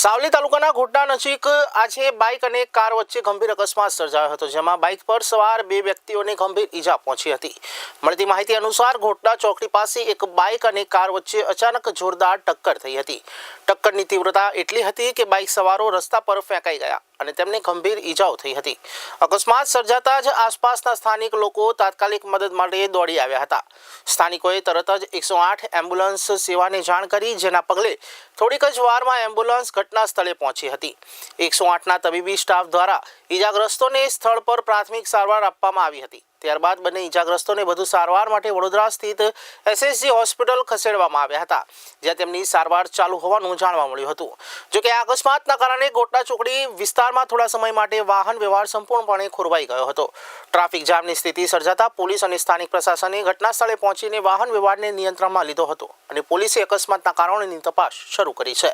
સાવલી તાલુકાના ઘોટના નજીક આજે બાઇક અને કાર વચ્ચે ગંભીર અકસ્માત સર્જાયો હતો, જેમાં બાઇક પર સવાર બે વ્યક્તિઓને ગંભીર ઈજા પહોંચી હતી. મળતી માહિતી અનુસાર ઘોટના ચોકડી પાસે એક બાઇક અને કાર વચ્ચે અચાનક જોરદાર ટક્કર થઈ હતી. ટક્કરની તીવ્રતા એટલી હતી કે બાઇક સવારો રસ્તા પર ફેંકાઈ ગયા. અને તેમને ગંભીર ઈજાઓ થઈ હતી. અકસ્માત સર્જાતા જ આસપાસના સ્થાનિક લોકો તાત્કાલિક મદદ માટે દોડી આવ્યા હતા. સ્થાનિકોએ તરત જ એકસો આઠ એમ્બ્યુલન્સ સેવાને જાણ કરી, જેના પગલે થોડીક જ વારમાં એમ્બ્યુલન્સ ઘટના સ્થળે પહોંચી હતી. એકસો આઠના તબીબી સ્ટાફ દ્વારા ઈજાગ્રસ્તોને સ્થળ પર પ્રાથમિક સારવાર આપવામાં આવી હતી. ત્યારબાદ બંને ઈજાગ્રસ્તોને વધુ સારવાર માટે વડોદરા સ્થિત એસએસજી હોસ્પિટલ ખસેડવામાં આવ્યા હતા, જ્યાં તેમની સારવાર ચાલુ હોવાનું જાણવા મળ્યું હતું. જોકે આ અકસ્માતના કારણે ગોટા ચોકડી વિસ્તારમાં થોડા સમય માટે વાહન વ્યવહાર સંપૂર્ણપણે ખોરવાઈ ગયો હતો. ટ્રાફિક જામની સ્થિતિ સર્જાતા પોલીસ અને સ્થાનિક પ્રશાસને ઘટના સ્થળે પહોંચીને વાહન વ્યવહારને નિયંત્રણમાં લીધો હતો અને પોલીસે અકસ્માતના કારણોની તપાસ શરૂ કરી છે.